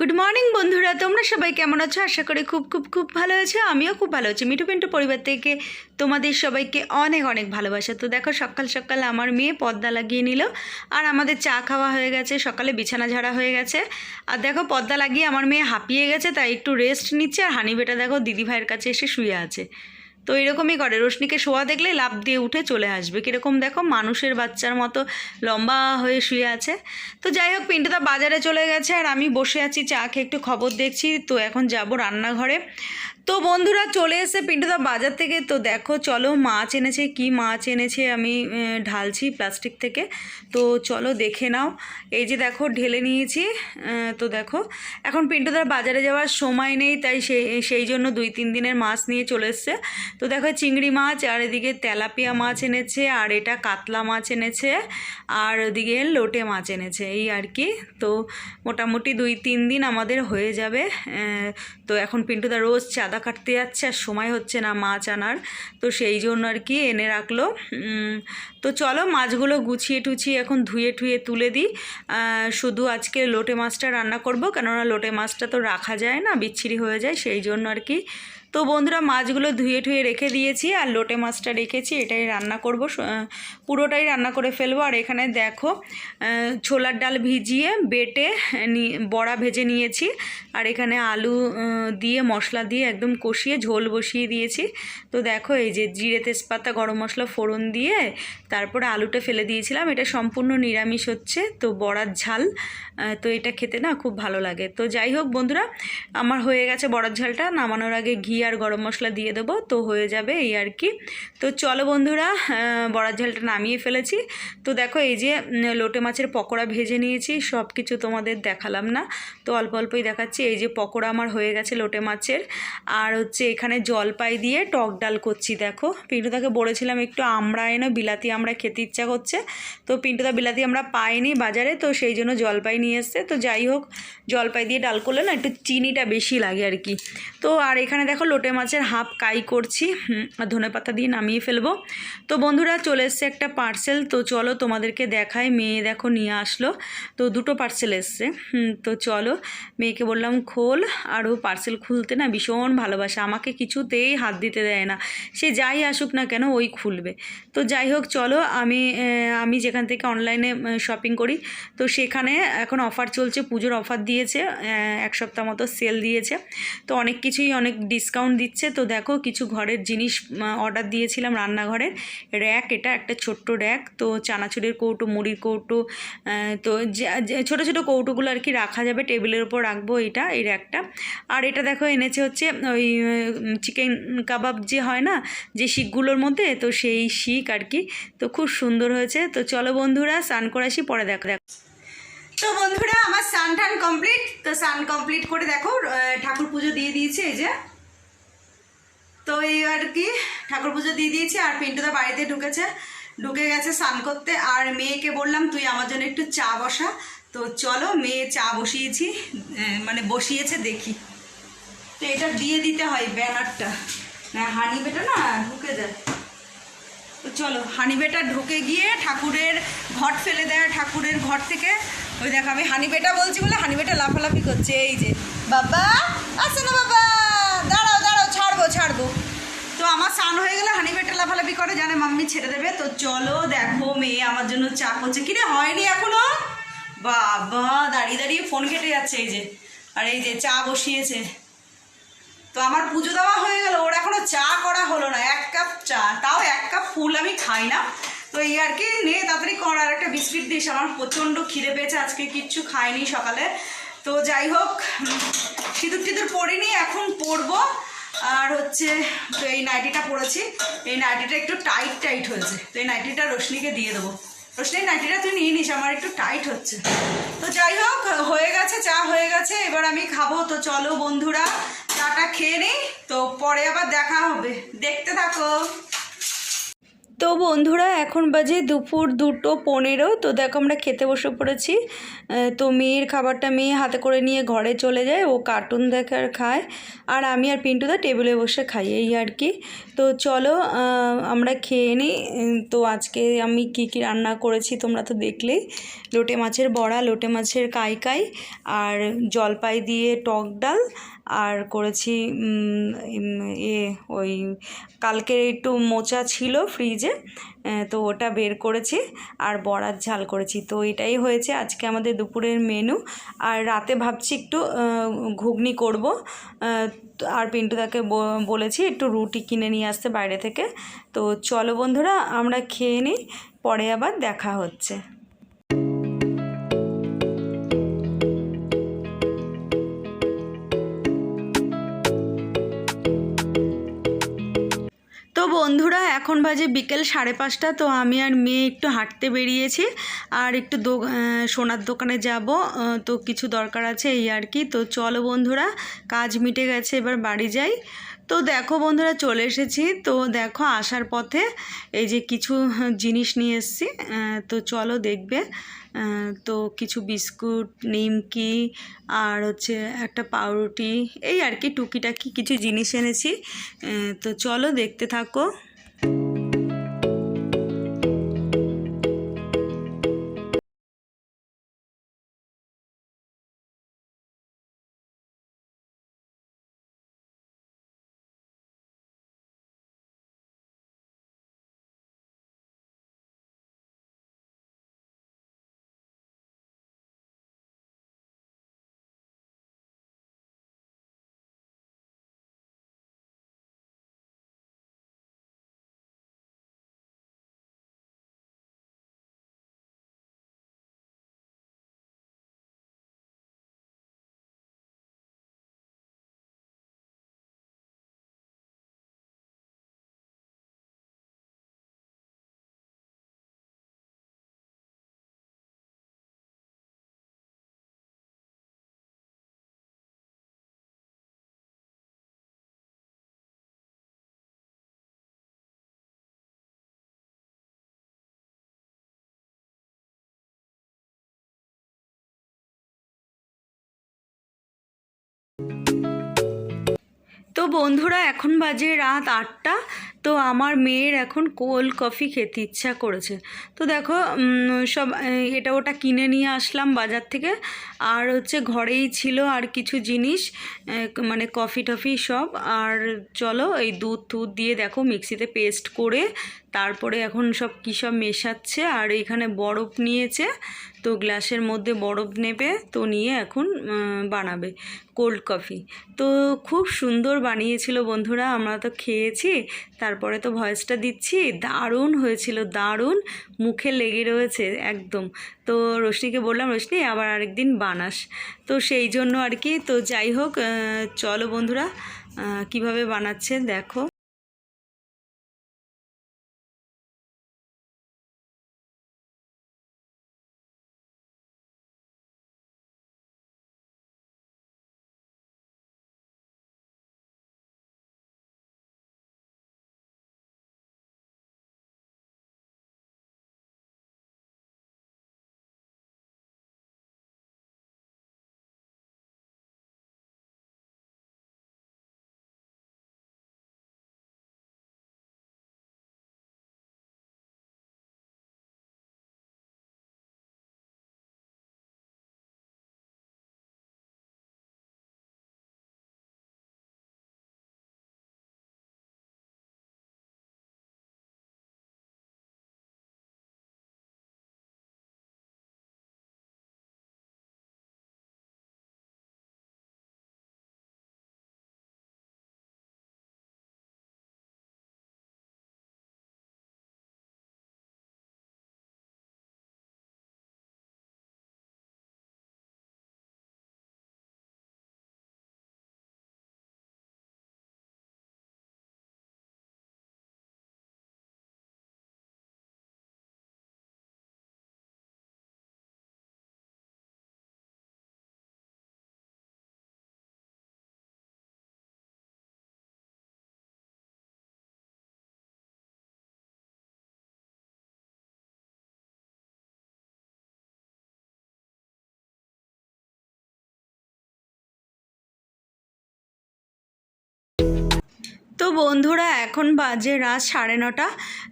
Good morning বন্ধুরা। তোমরা সবাই কেমন আছো? আশা করি খুব খুব খুব ভালো আছো। আমিও খুব ভালো আছি। মিঠু পিন্টু পরিবার থেকে তোমাদের সবাইকে অনেক অনেক ভালোবাসা। তো দেখো, সকাল সকাল আমার মেয়ে পর্দা লাগিয়ে নিল। আর আমাদের চা খাওয়া হয়ে গেছে। সকালে বিছানা ঝাড়া হয়ে গেছে। আর দেখো পর্দা লাগিয়ে আমার মেয়ে হাঁপিয়ে গেছে, তাই একটু রেস্ট নিচ্ছে। আর হানি বেটা দেখো দিদি ভাইয়ের কাছে এসে শুয়ে আছে। তো এরকমই করে। রশ্মিকে শোয়া দেখলে লাভ দিয়ে উঠে চলে আসবে। কীরকম দেখো, মানুষের বাচ্চার মতো লম্বা হয়ে শুয়ে আছে। তো যাই হোক, পিন্টুদা বাজারে চলে গেছে আর আমি বসে আছি চা খেয়ে একটু খবর দেখছি। তো এখন যাব রান্নাঘরে। তো বন্ধুরা চলে এসে পিন্টুদা বাজার থেকে। তো দেখো, চলো মাছ এনেছে, কি মাছ এনেছে আমি ঢালছি প্লাস্টিক থেকে। তো চলো দেখে নাও। এই যে দেখো, ঢেলে নিয়েছি তো দেখো, এখন পিন্টুদার বাজারে যাওয়ার সময় নেই, তাই সেই জন্য দুই তিন দিনের মাছ নিয়ে চলে এসছে। তো দেখো, চিংড়ি মাছ, আর এদিকে তেলাপিয়া মাছ এনেছে, আর এটা কাতলা মাছ এনেছে, আর ওদিকে লোটে মাছ এনেছে, এই আর কি। তো মোটামুটি দুই তিন দিন আমাদের হয়ে যাবে তো এখন পিন্টুদা রোজ চাঁদা কাটতে যাচ্ছে আর সময় হচ্ছে না মাছ আনার। তো সেই জন্য আর কি এনে রাখল। তো চলো মাছগুলো গুছিয়ে টুছিয়ে এখন ধুয়ে টুয়ে তুলে দিই। শুধু আজকে লোটে মাছটা রান্না করব, কেননা লোটে মাছটা তো রাখা যায় না, বিচ্ছিরি হয়ে যায়, সেই জন্য আর কি তো বন্ধুরা মাছগুলো ধুয়ে ঠুয়ে রেখে দিয়েছি আর লোটে মাছটা রেখেছি, এটাই রান্না করব। পুরোটাই রান্না করে ফেলব। আর এখানে দেখো ছোলার ডাল ভিজিয়ে বেটে বড়া ভেজে নিয়েছি। আর এখানে আলু দিয়ে মশলা দিয়ে একদম কষিয়ে ঝোল বসিয়ে দিয়েছি। তো দেখো, এই যে জিরে তেজপাতা, গরম মশলা, ফোড়ন দিয়ে তারপরে আলুটা ফেলে দিয়েছিলাম। এটা সম্পূর্ণ নিরামিষ হচ্ছে, তো বড়ার ঝাল তো এটা খেতে না খুব ভালো লাগে। তো যাই হোক বন্ধুরা, আমার হয়ে গেছে বড়ার ঝালটা, নামানোর আগে ঘি আর গরম মশলা দিয়ে দেবো, তো হয়ে যাবে এই আর কি। তো চলো বন্ধুরা বড়ার ঝালটা নামিয়ে ফেলেছি। তো দেখো এই যে লোটে মাছের পকোড়া ভেজে নিয়েছি সব কিছু তোমাদের দেখালাম না। তো অল্প অল্পই দেখাচ্ছি, এই যে পকোড়া আমার হয়ে গেছে লোটে মাছের। আর হচ্ছে এখানে জলপাই দিয়ে টক ডাল করছি, দেখো। পিন্টুদাকে বলেছিলাম একটু আমড়া এনো, বিলাতি আমরা খেতে ইচ্ছা করছে। তো পিন্টুদা বিলাতি আমরা পাইনি বাজারে, তো সেই জন্য জলপাই নিয়ে এসছে। তো যাই হোক, জলপাই দিয়ে ডাল করলে না একটু চিনিটা বেশি লাগে আর কি। তো আর এখানে দেখো লোটে মাছের হাফ কাই করছি ধনে পাতা দিয়ে নামিয়ে ফেলব। তো বন্ধুরা, চলে এসছে একটা পার্সেল তো চলো তোমাদেরকে দেখাই, মেয়ে দেখো নিয়ে আসলো। তো দুটো পার্সেল এসছে তো চলো। মেয়েকে বললাম, খোল। আর ও পার্সেল খুলতে না ভীষণ ভালোবাসে, আমাকে কিছুতেই হাত দিতে দেয় না। সে যাই আসুক না কেন, ওই খুলবে। তো যাই হোক, চলো, আমি আমি যেখান থেকে অনলাইনে শপিং করি, তো সেখানে এখন অফার চলছে, পুজোর অফার দিয়েছে এক সপ্তাহ মতো সেল দিয়েছে। তো অনেক কিছুই, অনেক ডিসকাউন্ট দিচ্ছে। তো দেখো কিছু ঘরের জিনিস অর্ডার দিয়েছিলাম রান্নাঘরের। র্যাক এটা, একটা ছোট্ট র্যাক। তো চানাচুরের কৌটো, মুড়ির কৌটো তো ছোটো ছোটো কৌটোগুলো আর কি রাখা যাবে। টেবিলের উপর রাখব এটা, এই র্যাকটা। আর এটা দেখো এনেছে হচ্ছে ওই চিকেন কাবাব যে হয় না, যে শিকগুলোর মধ্যে, তো সেই শিক আর কি। তো খুব সুন্দর হয়েছে। তো চলো বন্ধুরা, স্নান করে আসি, পরে দেখো দেখো। তো বন্ধুরা, আমার স্নান টান কমপ্লিট তো স্নান কমপ্লিট করে দেখো ঠাকুর পুজো দিয়ে দিয়েছে, এই যে। তো এই আর কি ঠাকুর পুজো দিয়ে দিয়েছি, আর পিন্টুদা বাড়িতে ঢুকেছে। ঢুকে গেছে স্নান করতে, আর মেয়েকে বললাম, তুই আমার জন্য একটু চা বসা। তো চলো, মেয়ে চা বসিয়েছি মানে বসিয়েছে, দেখি। তো এটা দিয়ে দিতে হয় ব্যানারটা। না, হানি বেটা না, ঢুকে যায়। তো চলো, হানি বেটা ঢুকে গিয়ে ঠাকুরের ঘট ফেলে দেয়, ঠাকুরের ঘর থেকে। ওই দেখো, আমি হানি বেটা বলছি বলে হানি বেটা লাফালাফি করছে, এই যে। বাবা আসছে না বাবা। ছাড়বো ছাড়বো তো আমার স্নান হয়ে গেলে হানি বেটা লাফালাফি করে, জানে মাম্মি ছেড়ে দেবে। তো চলো দেখো মেয়ে আমার জন্য চা করছে। কিরে, হয়নি এখনও? বাবা, দাঁড়িয়ে দাঁড়িয়ে ফোন কেটে যাচ্ছে এই যে। আর এই যে চা বসিয়েছে। তো আমার পুজো দেওয়া হয়ে গেল, ওর এখনও চা করা হলো না। এক কাপ চা, তাও এক কাপ ফুল আমি খাই না। তো এই আর কি, নে তাড়াতাড়ি কর, আর একটা বিস্কিট দিস। আমার প্রচণ্ড খিদে পেয়েছে, আজকে কিচ্ছু খাইনি সকালে। তো যাই হোক, সিঁদুর টিঁদুর পরিনি, এখন পরবো। আর হচ্ছে, তো এই নাইটিটা পরেছি। এই নাইটিটা একটু টাইট টাইট হয়েছে। তো এই নাইটিটা রোশনিকে দিয়ে দেবো। রোশনি নাইটিটা তুই নিয়ে নিস, আমার একটু টাইট হচ্ছে। তো যাই হোক, হয়ে গেছে, চা হয়ে গেছে, এবার আমি খাব। তো চলো বন্ধুরা, চাটা খেয়ে নিই, তো পরে আবার দেখা হবে। দেখতে থাকো। তো বন্ধুরা, এখন বাজে দুপুর দুটো পনেরো। তো দেখো আমরা খেতে বসে পড়েছি। তো মেয়ের খাবারটা মেয়ে হাতে করে নিয়ে ঘরে চলে যায়। ও কার্টুন দেখার খায়। আর আমি আর পিন্টুদা টেবিলে বসে খাই, এই আর কি। তো চলো আমরা খেয়ে নিই। তো আজকে আমি কি কি রান্না করেছি তোমরা তো দেখলেই লোটে মাছের বড়া, লোটে মাছের কাই আর জলপাই দিয়ে টক ডাল, আর করেছি এ, ওই কালকে একটু মোচা ছিল ফ্রিজে। তো ওটা বের করেছি আর বড়ার ঝাল করেছি। তো এটাই হয়েছে আজকে আমাদের দুপুরের মেনু আর রাতে ভাবছি একটু ঘুগনি করব। আর পিন্টুদাকে বলেছি একটু রুটি কিনে নিয়ে আসতে বাইরে থেকে। তো চলো বন্ধুরা, আমরা খেয়ে নিই, পরে আবার দেখা হচ্ছে। বন্ধুরা, এখন বাজে বিকেল সাড়ে পাঁচটা, তো আমি আর মেয়ে একটু হাঁটতে বেরিয়েছি আর একটু দো সোনার দোকানে যাব। তো কিছু দরকার আছে এই আর কি। তো চলো বন্ধুরা, কাজ মিটে গেছে, এবার বাড়ি যাই। তো দেখো বন্ধুরা চলে এসেছি। তো দেখো আসার পথে এই যে কিছু জিনিস নিয়ে এসেছি। তো চলো দেখবে। তো কিছু বিস্কুট, নিমকি আর হচ্ছে একটা পাউরুটি, এই আর কি টুকিটাকি কিছু জিনিস এনেছি। তো চলো দেখতে থাকো। তো বন্ধুরা এখন বাজে রাত আটটা। তো আমার মেয়ের এখন কোল্ড কফি খেতে ইচ্ছা করেছে। তো দেখো সব এটা ওটা কিনে নিয়ে আসলাম বাজার থেকে। আর হচ্ছে ঘরেই ছিল আর কিছু জিনিস মানে কফি টফি সব। আর চলো, এই দুধ টুধ দিয়ে দেখো মিক্সিতে পেস্ট করে তারপরে এখন সব কী সব মেশাচ্ছে। আর এখানে বরফ নিয়েছে, তো গ্লাসের মধ্যে বরফ নেবে, তো নিয়ে এখন বানাবে কোল্ড কফি। তো খুব সুন্দর বানিয়েছিল বন্ধুরা, আমরা তো খেয়েছি। তারপরে তো ভয়েসটা দিচ্ছি, দারুণ হয়েছিল, দারুণ। মুখে লেগে রয়েছে একদম। তো রোশনিকে বললাম, রোশনি, আবার আরেকদিন বানাস। তো সেই জন্য আর কি, তো যাই হোক চলো বন্ধুরা কীভাবে বানাচ্ছে দেখো। তো বন্ধুরা, এখন বাজে রাত সাড়ে নটা।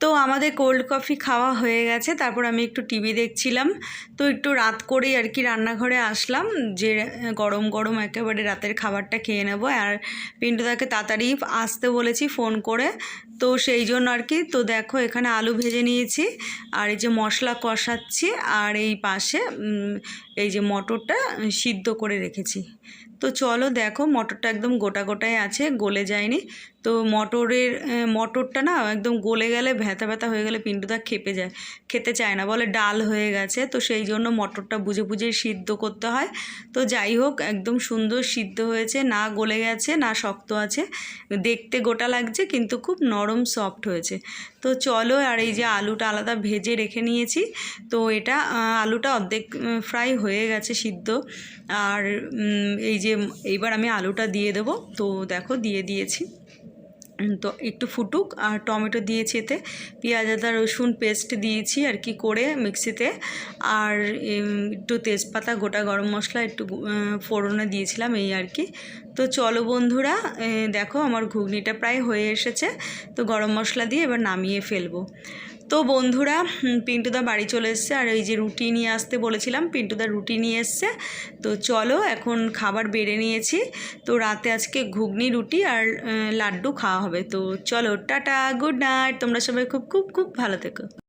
তো আমাদের কোল্ড কফি খাওয়া হয়ে গেছে। তারপর আমি একটু টিভি দেখছিলাম। তো একটু রাত করেই আর কি রান্নাঘরে আসলাম। যে, গরম গরম একেবারে রাতের খাবারটা খেয়ে নেব। আর পিন্টুদাকে তাড়াতাড়ি আসতে বলেছি ফোন করে। তো সেই জন্য আর কি, তো দেখো এখানে আলু ভেজে নিয়েছি। আর এই যে মশলা কষাচ্ছি। আর এই পাশে এই যে মটরটা সিদ্ধ করে রেখেছি। তো চলো দেখো মটরটা একদম গোটা গোটায় আছে গলে যায়নি। তো মটরের মটরটা না একদম গলে গেলে ভ্যাতা ভ্যাতা হয়ে গেলে পিন্টুদা খেপে যায়, খেতে চায় না, বলে ডাল হয়ে গেছে। তো সেই জন্য মটরটা বুঝে বুঝে সিদ্ধ করতে হয়। তো যাই হোক, একদম সুন্দর সিদ্ধ হয়েছে, না গলে গেছে, না শক্ত আছে। দেখতে গোটা লাগছে, কিন্তু খুব নরম সফট হয়েছে। তো চলো, আর এই যে আলুটা আলাদা ভেজে রেখে নিয়েছি। তো এটা আলুটা অর্ধেক ফ্রাই হয়ে গেছে সিদ্ধ। আর এই যে এইবার আমি আলুটা দিয়ে দেবো। তো দেখো, দিয়ে দিয়েছি। তো একটু ফুটুক আর টমেটো দিয়েছি এতে, পেঁয়াজ, আদা, রসুন পেস্ট দিয়েছি আর কি করে মিক্সিতে। আর একটু তেজপাতা, গোটা গরম মশলা একটু ফোড়নে দিয়েছিলাম এই আর কি। তো চলো বন্ধুরা দেখো আমার ঘুগনিটা প্রায় হয়ে এসেছে। তো গরম মশলা দিয়ে এবার নামিয়ে ফেলব। তো বন্ধুরা পিন্টুদা বাড়ি চলে এসছে আর এই যে রুটি নিয়ে আসতে বলেছিলাম, পিন্টুদা রুটি নিয়ে এসছে। তো চলো এখন খাবার বেড়ে নিয়েছি। তো রাতে আজকে ঘুগনি, রুটি আর লাড্ডু খাওয়া হবে। তো চলো, টাটা, গুড নাইট। তোমরা সবাই খুব খুব খুব ভালো থেকো।